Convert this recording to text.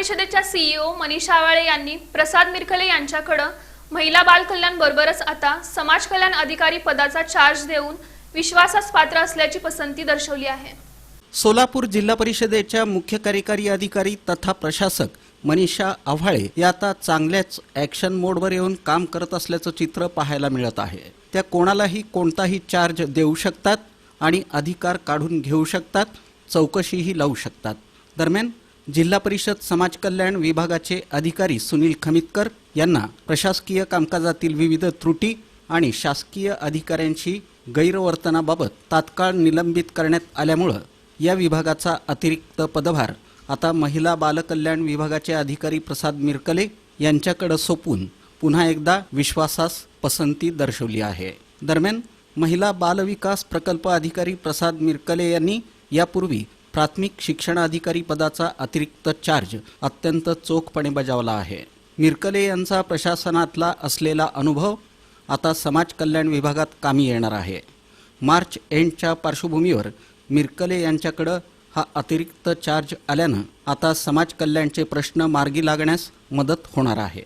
परिषदेच्या सीईओ मनीषा आवाळे यांनी प्रसाद मिरखले यांच्याकडं महिला बाल कल्याण बरोबरच आता समाज कल्याण अधिकारी पदाचा चार्ज देऊन विश्वासास पात्र असल्याची पसंती दर्शवली आहे. सोलापूर जिल्हा परिषदेच्या मुख्य कार्यकारी अधिकारी तथा प्रशासक मनीषा आव्हाळे या आता चांगल्याच ॲक्शन मोडवर येऊन काम करत असल्याचं चित्र पाहायला मिळत आहे. त्या कोणालाही कोणताही चार्ज देऊ शकतात आणि अधिकार काढून घेऊ शकतात चौकशीही लावू शकतात. दरम्यान जिल्हा परिषद समाज कल्याण विभागाचे अधिकारी सुनील खमितकर यांना प्रशासकीय कामकाजातील विविध त्रुटी आणि शासकीय अधिकाऱ्यांशी गैरवर्तनाबाबत तात्काळ निलंबित करण्यात आल्यामुळं या विभागाचा अतिरिक्त पदभार आता महिला बालकल्याण विभागाचे अधिकारी प्रसाद मिरकले यांच्याकडे सोपून पुन्हा एकदा विश्वासास पसंती दर्शवली आहे. दरम्यान महिला बालविकास प्रकल्प अधिकारी प्रसाद मिरकले यांनी यापूर्वी प्राथमिक शिक्षणाधिकारी पदाचा अतिरिक्त चार्ज अत्यंत चोखपणे बजावला आहे. मिरकले यांचा प्रशासनातला असलेला अनुभव आता समाज कल्याण विभागात कामी येणार आहे. मार्च एंडच्या पार्श्वभूमीवर मिरकले यांच्याकडं हा अतिरिक्त चार्ज आल्यानं आता समाज कल्याणचे प्रश्न मार्गी लागण्यास मदत होणार आहे.